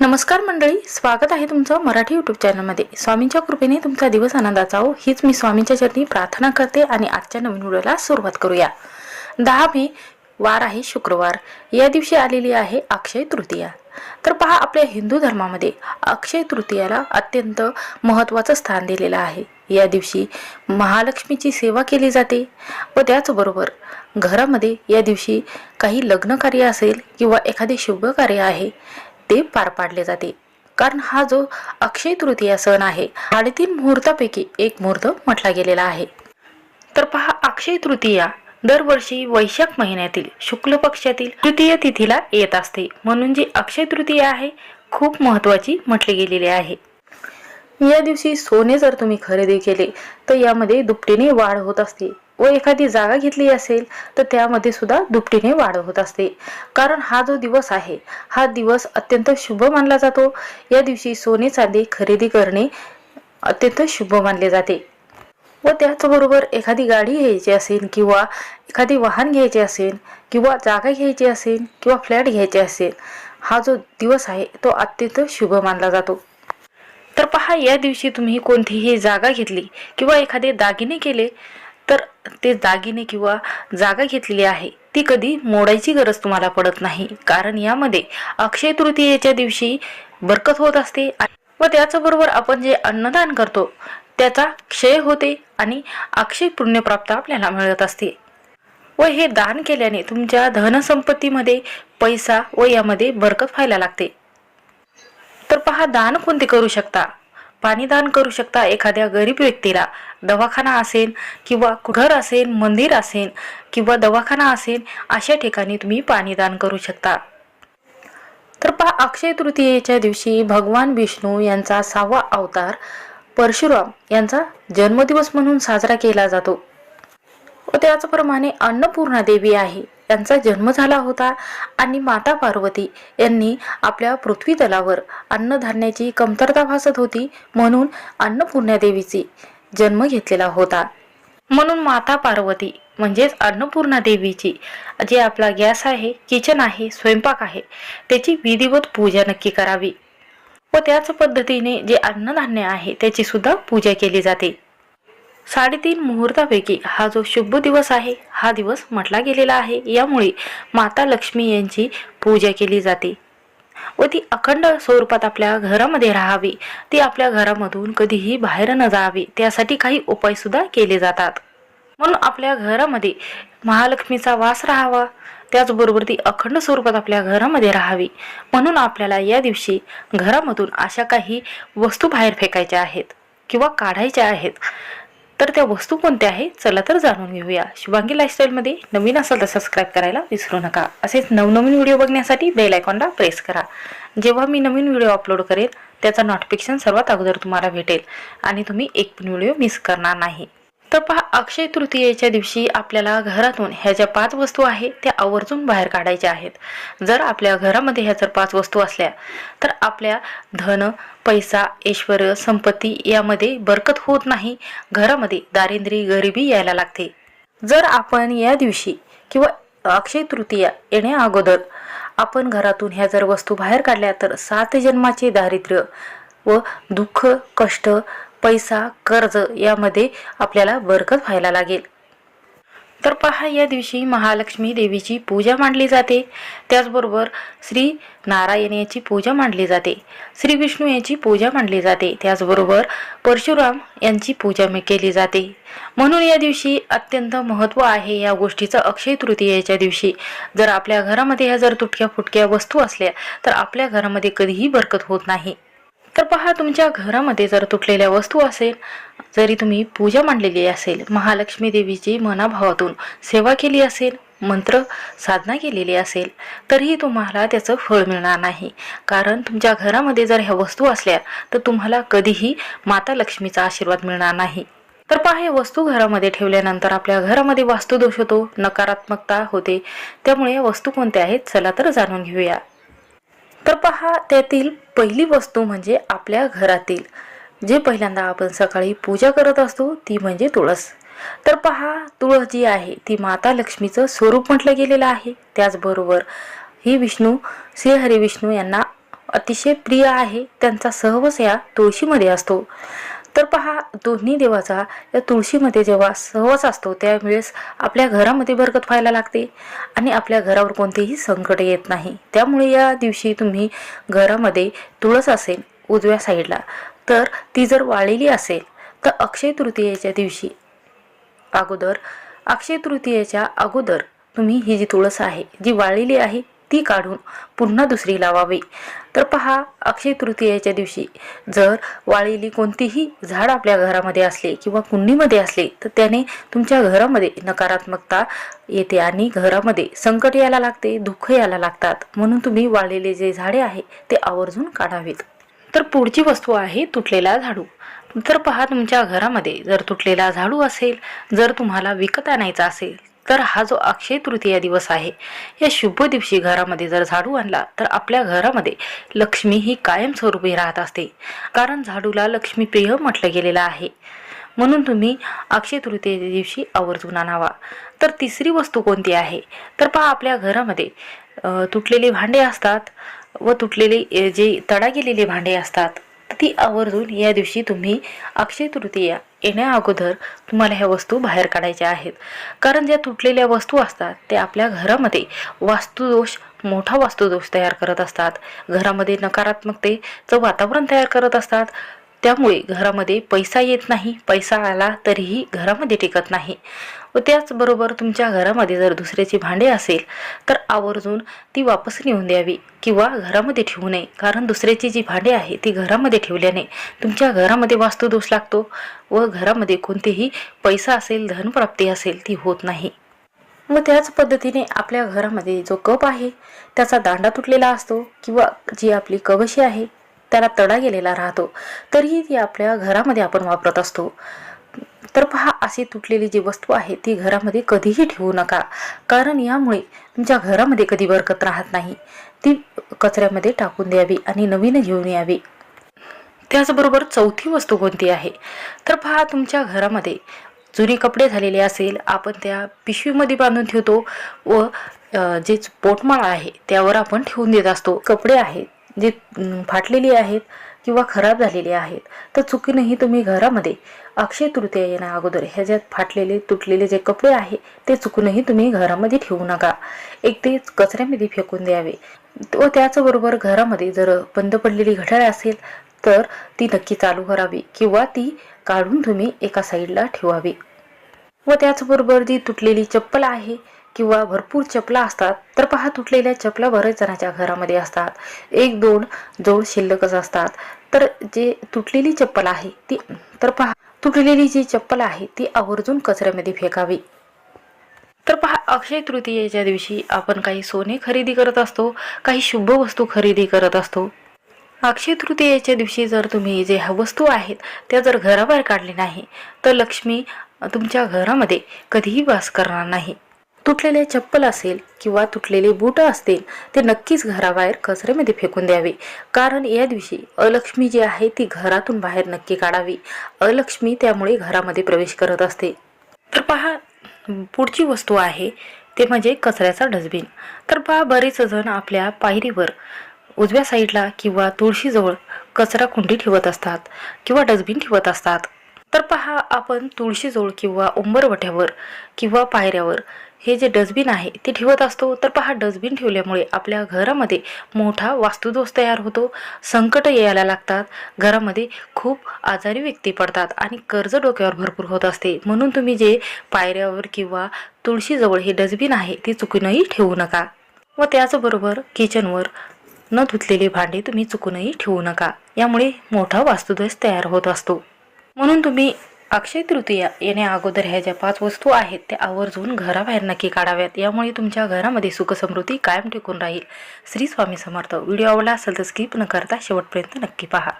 नमस्कार मंडळी स्वागत आहे तुमचं मराठी यूट्यूब चॅनलमध्ये स्वामींच्या कृपेने तुमचा दिवस आनंदाचा हो. हीच मी स्वामींच्या चरणी प्रार्थना करते आणि आजच्या नवीन व्हिडिओला सुरुवात करूया. दहा मे वार आहे शुक्रवार. या दिवशी आलेली आहे अक्षय तृतीया. तर पहा आपल्या हिंदू धर्मामध्ये अक्षय तृतीयाला अत्यंत महत्त्वाचं स्थान दिलेलं आहे. या दिवशी महालक्ष्मीची सेवा केली जाते व त्याचबरोबर घरामध्ये या दिवशी काही लग्न कार्य असेल किंवा एखादे शुभ कार्य आहे ते पार पाडले जाते. कारण हा जो अक्षय तृतीया सण आहे साडेतीन मुहूर्तापैकी एक मुहूर्त म्हटला गेलेला आहे. तर पहा अक्षय तृतीया दरवर्षी वैशाख महिन्यातील शुक्ल पक्षातील तृतीय तिथीला येत असते. म्हणून जी अक्षय तृतीया आहे खूप महत्वाची म्हटली गेलेली आहे. या दिवशी सोने जर तुम्ही खरेदी केले तर यामध्ये दुपटीने वाढ होत असते. व एखादी जागा घेतली असेल तर त्यामध्ये सुद्धा दुपटीने वाढ होत असते. कारण हा जो दिवस आहे हा दिवस अत्यंत शुभ मानला जातो. या दिवशी सोने चांदी खरेदी करणे अत्यंत शुभ मानले जाते. व त्याचबरोबर एखादी गाडी घ्यायची असेल किंवा एखादी वाहन घ्यायचे असेल किंवा जागा घ्यायची असेल किंवा फ्लॅट घ्यायचे असेल हा जो दिवस आहे तो अत्यंत शुभ मानला जातो. तर पहा या दिवशी तुम्ही कोणतीही जागा घेतली किंवा एखादे दागिने केले तर ते दागिने किंवा जागा घेतलेली आहे. ती कधी मोडायची गरज तुम्हाला पडत नाही. कारण यामध्ये अक्षय तृतीयेच्या दिवशी बरकत होत असते व त्याचबरोबर आपण जे अन्नदान करतो त्याचा क्षय होते आणि अक्षय पुण्यप्राप्त आपल्याला मिळत असते. व हे दान केल्याने तुमच्या धनसंपत्तीमध्ये पैसा व यामध्ये बरकत व्हायला लागते. तर पहा दान कोणते करू शकता? पाणी दान करू शकता एखाद्या गरीब व्यक्तीला. दवाखाना असेल किंवा घर असेल मंदिर असेल किंवा दवाखाना असेल अशा ठिकाणी तुम्ही पाणी दान करू शकता. तर पहा अक्षय तृतीयेच्या दिवशी भगवान विष्णू यांचा सहावा अवतार परशुराम यांचा जन्मदिवस म्हणून साजरा केला जातो. व त्याचप्रमाणे अन्नपूर्णा देवी आहे. यांचा जन्म झाला होता आणि माता पार्वती यांनी आपल्या पृथ्वी तलावर अन्नधान्याची कमतरता भासत होती म्हणून अन्नपूर्णा देवीची जन्म घेतलेला होता. म्हणून माता पार्वती म्हणजेच अन्नपूर्णा देवीची जे आपला गॅस आहे किचन आहे स्वयंपाक आहे त्याची विधिवत पूजा नक्की करावी व त्याच पद्धतीने जे अन्नधान्य आहे त्याची सुद्धा पूजा केली जाते. साडेतीन मुहूर्तापैकी हा जो शुभ दिवस आहे हा दिवस म्हटला गेलेला आहे. यामुळे माता लक्ष्मी यांची पूजा केली जाते. व ती अखंड स्वरूपात आपल्या घरामध्ये राहावी. ती आपल्या घरामधून कधीही बाहेर न जावी. त्यासाठी काही उपायसुद्धा केले जातात. म्हणून आपल्या घरामध्ये महालक्ष्मीचा वास राहावा. त्याचबरोबर ती अखंड स्वरूपात आपल्या घरामध्ये राहावी. म्हणून आपल्याला या दिवशी घरामधून अशा काही वस्तू बाहेर फेकायच्या आहेत किंवा काढायच्या आहेत. तर त्या वस्तू कोणत्या आहेत चला तर जाणून घेऊया. शुभांगी लाईफस्टाईलमध्ये नवीन असाल तर सबस्क्राईब करायला विसरू नका. असेच नवनवीन व्हिडिओ बघण्यासाठी बेल आयकॉनला प्रेस करा. जेव्हा मी नवीन व्हिडिओ अपलोड करेल त्याचा नोटिफिकेशन सर्वात अगोदर तुम्हाला भेटेल. आणि तुम्ही एक पण व्हिडिओ मिस करणार नाही. तर पहा अक्षय तृतीयेच्या दिवशी आपल्याला घरातून ह्या ज्या पाच वस्तू आहेत त्या आवर्जून बाहेर काढायच्या आहेत. जर आपल्या घरामध्ये ह्या जर पाच वस्तू असल्या तर आपल्या धन पैसा ऐश्वर संपत्ती यामध्ये बरकत होत नाही. घरामध्ये दारिद्र्य गरिबी यायला लागते. जर आपण या दिवशी किंवा अक्षय तृतीया येण्या अगोदर आपण घरातून ह्या जर वस्तू बाहेर काढल्या तर सात जन्माचे दारिद्र्य व दुःख कष्ट पैसा कर्ज यामध्ये आपल्याला बरकत व्हायला लागेल. तर पहा या दिवशी महालक्ष्मी देवीची पूजा मांडली जाते. त्याचबरोबर श्री नारायण याची पूजा मांडली जाते. श्री विष्णू यांची पूजा मांडली जाते. त्याचबरोबर परशुराम यांची पूजा केली जाते. म्हणून या दिवशी अत्यंत महत्त्व आहे या गोष्टीचं अक्षय तृतीयेच्या दिवशी. जर आपल्या घरामध्ये ह्या जर तुटक्या फुटक्या वस्तू असल्या तर आपल्या घरामध्ये कधीही बरकत होत नाही. तर पहा तुमच्या घरामध्ये जर तुटलेल्या वस्तू असेल जरी तुम्ही पूजा मांडलेली असेल महालक्ष्मी देवीची मनाभावातून सेवा केली असेल मंत्र साधना केलेली असेल तरीही तुम्हाला त्याचं फळ मिळणार नाही. कारण तुमच्या घरामध्ये जर ह्या वस्तू असल्या तर तुम्हाला कधीही माता लक्ष्मीचा आशीर्वाद मिळणार नाही. तर पहा हे वस्तू घरामध्ये ठेवल्यानंतर आपल्या घरामध्ये वास्तुदोष होतो नकारात्मकता होते. त्यामुळे वस्तू कोणत्या आहेत चला तर जाणून घेऊया. तर पहा त्यातील पहिली वस्तू म्हणजे आपल्या घरातील. जे पहिल्यांदा आपण सकाळी पूजा करत असतो ती म्हणजे तुळस. तर पहा तुळस जी आहे ती माता लक्ष्मीचं स्वरूप म्हटलं गेलेलं आहे. त्याचबरोबर ही विष्णू श्री हरी विष्णू यांना अतिशय प्रिय आहे. त्यांचा सहवास या तुळशीमध्ये असतो. तर पहा दोन्ही देवाचा या तुळशीमध्ये जेव्हा सहवास असतो त्यावेळेस आपल्या घरामध्ये बरकत व्हायला लागते आणि आपल्या घरावर कोणतेही संकट येत नाही. त्यामुळे या दिवशी तुम्ही घरामध्ये तुळस असेल उजव्या साईडला तर ती जर वाळलेली असेल तर अक्षय तृतीयेच्या दिवशी अगोदर अक्षय तृतीयेच्या अगोदर तुम्ही ही जी तुळस आहे जी वाळलेली आहे ती काढून पुन्हा दुसरी लावावी. तर पहा अक्षय तृतीयेच्या दिवशी जर वाळलेली कोणतीही झाड आपल्या घरामध्ये असले किंवा कुंडीमध्ये असले तर त्याने तुमच्या घरामध्ये नकारात्मकता येते आणि घरामध्ये संकट यायला लागते दुःख यायला लागतात. म्हणून तुम्ही वाळलेले जे झाडे आहे ते आवर्जून काढावेत. तर पुढची वस्तू आहे तुटलेला झाडू. तर पहा तुमच्या घरामध्ये जर तुटलेला झाडू असेल जर तुम्हाला विकत आणायचा असेल तर हा जो अक्षय तृतीया दिवस आहे या शुभ दिवशी घरामध्ये जर झाडू आणला तर आपल्या घरामध्ये लक्ष्मी ही कायमस्वरूपी राहत असते. कारण झाडूला लक्ष्मीप्रिय म्हटलं गेलेलं आहे. म्हणून तुम्ही अक्षय तृतीयेच्या दिवशी आवर्जून आणावा. तर तिसरी वस्तू कोणती आहे? तर पहा आपल्या घरामध्ये तुटलेली भांडे असतात व तुटलेले जे तडा गेलेले भांडे असतात. ती आवर्जून या दिवशी तुम्ही अक्षय तृतीया येण्या अगोदर तुम्हाला ह्या वस्तू बाहेर काढायच्या आहेत. कारण ज्या तुटलेल्या वस्तू असतात ते आपल्या घरामध्ये वास्तुदोष मोठा वास्तुदोष तयार करत असतात. घरामध्ये नकारात्मकतेचं वातावरण तयार करत असतात. त्यामुळे घरामध्ये पैसा येत नाही. पैसा आला तरीही घरामध्ये टिकत नाही. व त्याचबरोबर तुमच्या घरामध्ये जर दुसऱ्याची भांडे असेल तर आवर्जून ती वापस नेऊन द्यावी किंवा घरामध्ये ठेवू नये. कारण दुसऱ्याची जी भांडे आहे ती घरामध्ये ठेवल्याने तुमच्या घरामध्ये वास्तुदोष लागतो व घरामध्ये कोणतेही पैसा असेल धनप्राप्ती असेल ती होत नाही. व त्याच पद्धतीने आपल्या घरामध्ये जो कप आहे त्याचा दांडा तुटलेला असतो किंवा जी आपली कवशी आहे त्याला तडा गेलेला राहतो. तरीही ती आपल्या घरामध्ये आपण वापरत असतो. तर पहा अशी तुटलेली जी वस्तू आहे ती घरामध्ये कधीही ठेवू नका. कारण यामुळे तुमच्या घरामध्ये कधी बरकत राहत नाही. ती कचऱ्यामध्ये टाकून द्यावी आणि नवीन घेऊन यावी. त्याचबरोबर चौथी वस्तू कोणती आहे? तर पहा तुमच्या घरामध्ये जुने कपडे झालेले असेल आपण त्या पिशवीमध्ये बांधून ठेवतो व जे पोटमाळा आहे त्यावर आपण ठेवून देत असतो. कपडे आहेत जे फाटलेली आहेत किंवा खराब झालेली आहेत तर चुकीनंही तुम्ही घरामध्ये अक्षय तृतीया येण्या अगोदर ह्याच्यात फाटलेले तुटलेले जे कपडे आहे ते चुकूनही तुम्ही घरामध्ये ठेवू नका. एक ते कचऱ्यामध्ये फेकून द्यावे. व त्याचबरोबर घरामध्ये जर बंद पडलेली घड्याळ असेल तर ती नक्की चालू करावी किंवा ती काढून तुम्ही एका साईडला ठेवावी. व त्याचबरोबर जी तुटलेली चप्पल आहे किंवा भरपूर चपला असतात तर पहा तुटलेल्या चपला बरेच जणांच्या घरामध्ये असतात. एक दोन जोड शिल्लकच असतात. तर जे तुटलेली चप्पल आहे ती तर पहा तुटलेली जी चप्पल आहे ती आवर्जून कचऱ्यामध्ये फेकावी. तर पहा अक्षय तृतीयेच्या दिवशी आपण काही सोने खरेदी करत असतो काही शुभ वस्तू खरेदी करत असतो. अक्षय तृतीयेच्या दिवशी जर तुम्ही जे ह्या वस्तू आहेत त्या जर घराबाहेर काढले नाही तर लक्ष्मी तुमच्या घरामध्ये कधीही वास करणार नाही. तुटलेले चप्पल असेल किंवा तुटलेले बूट असतील ते नक्कीच घराबाहेर कचऱ्यामध्ये फेकून द्यावे. कारण या दिवशी अलक्ष्मी जी आहे ती घरातून बाहेर नक्की काढावी. अलक्ष्मी त्यामुळे घरामध्ये प्रवेश करत असते. तर पहा पुढची वस्तू आहे ते म्हणजे कचऱ्याचा डस्टबिन. तर पहा बरेच जण आपल्या पायरीवर उजव्या साईडला किंवा तुळशीजवळ कचरा कुंडी ठेवत असतात किंवा डस्टबिन ठेवत असतात. तर पहा आपण तुळशीजवळ किंवा उंबरवठ्यावर किंवा पायऱ्यावर हे जे डस्टबिन आहे ते ठेवत असतो. तर पहा डस्टबिन ठेवल्यामुळे आपल्या घरामध्ये मोठा वास्तुदोष तयार होतो. संकट यायला लागतात. घरामध्ये खूप आजारी व्यक्ती पडतात आणि कर्ज डोक्यावर भरपूर होत असते. म्हणून तुम्ही जे पायऱ्यावर किंवा तुळशीजवळ हे डस्टबिन आहे ते चुकूनही ठेवू नका. व त्याचबरोबर किचनवर न धुतलेले भांडे तुम्ही चुकूनही ठेवू नका. यामुळे मोठा वास्तुदोष तयार होत असतो. म्हणून तुम्ही अक्षय तृतीया येण्या अगोदर ह्या ज्या पाच वस्तू आहेत त्या आवर्जून घराबाहेर नक्की काढाव्यात. यामुळे तुमच्या घरामध्ये सुखसमृद्धी कायम टिकून राहील. श्री स्वामी समर्थ. व्हिडिओ आवडला असेल तर स्किप न करता शेवटपर्यंत नक्की पहा.